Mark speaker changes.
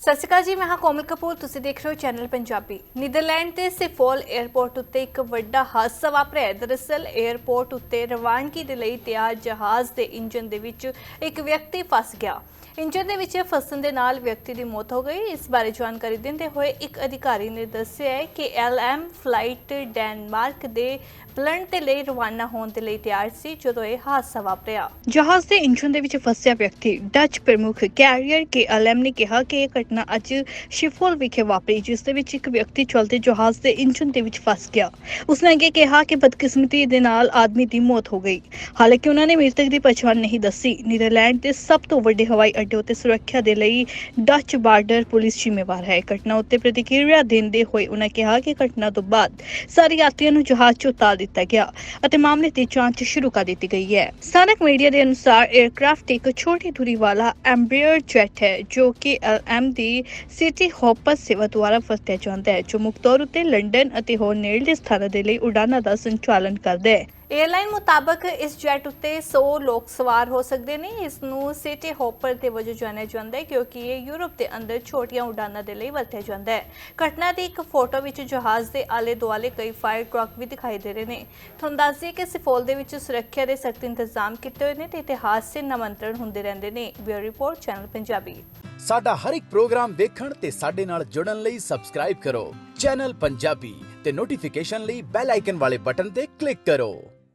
Speaker 1: ਸਤਿ ਸ਼੍ਰੀ ਅਕਾਲ ਜੀ, ਮੈਂ ਹਾਂ ਕੋਮਲ ਕਪੂਰ, ਤੁਸੀਂ ਦੇਖ ਰਹੇ ਹੋ ਚੈਨਲ ਪੰਜਾਬੀ। ਨੀਦਰਲੈਂਡ ਦੇ ਸਿਫੋਲ 에ਅਰਪੋਰਟ ਉੱਤੇ ਇੱਕ ਵੱਡਾ ਹਾਦਸਾ ਵਾਪਰਿਆ ਹੈ। ਦਰਅਸਲ 에ਅਰਪੋਰਟ ਉੱਤੇ ਰਵਾਨਗੀ ਦੇ ਲਈ ਤਿਆਰ ਜਹਾਜ਼ ਦੇ ਇੰਜਨ ਦੇ ਵਿੱਚ ਇੱਕ ਵਿਅਕਤੀ ਫਸ ਗਿਆ। ਇੰਜਨ ਦੇ ਵਿੱਚ ਫਸਣ ਦੇ ਨਾਲ ਵਿਅਕਤੀ ਦੀ ਮੌਤ ਹੋ ਗਈ। ਇਸ ਬਾਰੇ ਜਾਣਕਾਰੀ ਦਿੰਦੇ ਹੋਏ ਇੱਕ ਅਧਿਕਾਰੀ ਨੇ ਦੱਸਿਆ ਹੈ ਕਿ ਐਲਐਮ ਫਲਾਈਟ ਡੈਨਮਾਰਕ ਦੇ ਪਲੰਟ ਦੇ ਲਈ, ਰਵਾਨਾ ਹੋਣ ਦੇ ਲਈ ਤਿਆਰ ਸੀ ਜਦੋਂ ਇਹ ਹਾਦਸਾ ਵਾਪਰਿਆ। ਜਹਾਜ਼ ਦੇ ਇੰਜਨ ਦੇ ਵਿੱਚ ਫਸਿਆ ਵਿਅਕਤੀ ਡੱਚ ਪ੍ਰਮੁੱਖ ਕੈਰੀਅਰ ਕੇ ਐਲਐਮ ਨੇ ਕਿਹਾ ਕਿ ਇਹ ਘਟਨਾ ਅੱਜ ਸ਼ਿਫੋਲ ਵਿਖੇ ਵਾਪਰੀ, ਜਿਸ ਦੇ ਵਿੱਚ ਇੱਕ ਵਿਅਕਤੀ ਚਲਦੇ ਜਹਾਜ਼ ਦੇ ਇੰਜਨ ਦੇ ਵਿੱਚ ਫਸ ਗਿਆ। ਉਸਨੇ ਅੱਗੇ ਕਿਹਾ ਕਿ ਬਦਕਿਸਮਤੀ ਦੇ ਨਾਲ ਆਦਮੀ ਦੀ ਮੌਤ ਹੋ ਗਈ। ਹਾਲਾਂਕਿ ਉਹਨਾਂ ਨੇ ਮ੍ਰਿਤਕ ਦੀ ਪਛਾਣ ਨਹੀਂ ਦੱਸੀ। ਨੀਦਰਲੈਂਡ ਦੇ ਸਭ ਤੋਂ ਵੱਡੇ ਹਵਾਈ ਅੱਡੇ ਉੱਤੇ ਸੁਰੱਖਿਆ ਦੇ ਲਈ ਡੱਚ ਬਾਰਡਰ ਪੁਲਿਸ ਜ਼ਿੰਮੇਵਾਰ ਹੈ। ਘਟਨਾ ਉੱਤੇ ਪ੍ਰਤੀਕਿਰਿਆ ਦਿੰਦੇ ਹੋਏ ਉਹਨਾਂ ਕਿਹਾ ਕਿ ਘਟਨਾ ਤੋਂ ਬਾਅਦ ਸਾਰੇ ਯਾਤਰੀਆਂ ਨੂੰ ਜਹਾਜ਼ 'ਚੋਂ ਉਤਾਰ ਦਿੱਤਾ ਗਿਆ ਅਤੇ ਮਾਮਲੇ ਦੀ ਜਾਂਚ ਸ਼ੁਰੂ ਕਰ ਦਿੱਤੀ ਗਈ ਹੈ। ਸਥਾਨਕ ਮੀਡੀਆ ਦੇ ਅਨੁਸਾਰ 에ਅਰਕ੍ਰਾਫਟ ਇੱਕ ਛੋਟੀ ਦੂਰੀ ਵਾਲਾ ਐਮਬ੍ਰੀਅਰ ਜੈਟ ਹੈ, ਜੋ ਕਿ ਐਲਐਮ ਦੀ ਸਿਟੀ ਹੌਪਰ ਸੇਵਾ ਦੁਆਰਾ ਵਰਤਿਆ ਜਾਂਦਾ ਹੈ, ਜੋ ਮੁੱਖ ਤੌਰ ਉੱਤੇ ਲੰਡਨ ਅਤੇ ਹੋਰ ਨੇੜਲੇ ਸਥਾਨਾਂ ਦੇ ਲਈ ਉਡਾਨਾਂ ਦਾ ਸੰਚਾਲਨ ਕਰਦਾ ਹੈ। 에ਅਰਲਾਈਨ ਮੁਤਾਬਕ ਇਸ ਜੈਟ ਉੱਤੇ 100 ਲੋਕ ਸਵਾਰ ਹੋ ਸਕਦੇ ਨੇ। ਇਸ ਨੂੰ ਸਿਟੀ ਹੌਪਰ ਦੇ ਵਜੋਂ ਜਾਣਿਆ ਜਾਂਦਾ ਹੈ ਕਿਉਂਕਿ ਇਹ ਯੂਰਪ ਦੇ ਅੰਦਰ ਛੋਟੀਆਂ ਉਡਾਨਾਂ ਦੇ ਲਈ ਵਰਤਿਆ ਜਾਂਦਾ ਹੈ। ਘਟਨਾ ਦੀ ਇੱਕ ਫੋਟੋ ਵਿੱਚ ਜਹਾਜ਼ ਦੇ ਆਲੇ ਦੁਆਲੇ ਕਈ ਫਾਇਰ ਟਰੱਕ ਵੀ ਦਿਖਾਈ ਦੇ ਰਹੇ ਨੇ। ਤੁਹਾਨੂੰ ਦੱਸ ਦਈਏ ਕਿ ਸਿਫੋਲ ਦੇ ਵਿੱਚ ਸੁਰੱਖਿਆ ਦੇ ਸਖਤ ਇੰਤਜ਼ਾਮ ਕੀਤੇ ਹੋਏ ਨੇ ਤੇ ਇਤਿਹਾਸ ਸੇ ਨਿਮੰਤਰਣ ਹੁੰਦੇ ਰਹਿੰਦੇ ਨੇ। Bureau report, channel Punjabi.
Speaker 2: ਸਾਡਾ ਹਰ ਇੱਕ ਪ੍ਰੋਗਰਾਮ ਦੇਖਣ ਤੇ ਸਾਡੇ ਨਾਲ ਜੁੜਨ ਲਈ ਸਬਸਕ੍ਰਾਈਬ ਕਰੋ। ਚੈਨਲ ਪੰਜਾਬੀ ਤੇ ਨੋਟੀਫਿਕੇਸ਼ਨ ਲਈ ਬੈਲ ਆਈਕਨ ਵਾਲੇ ਬਟਨ ਤੇ ਕਲਿੱਕ ਕਰੋ।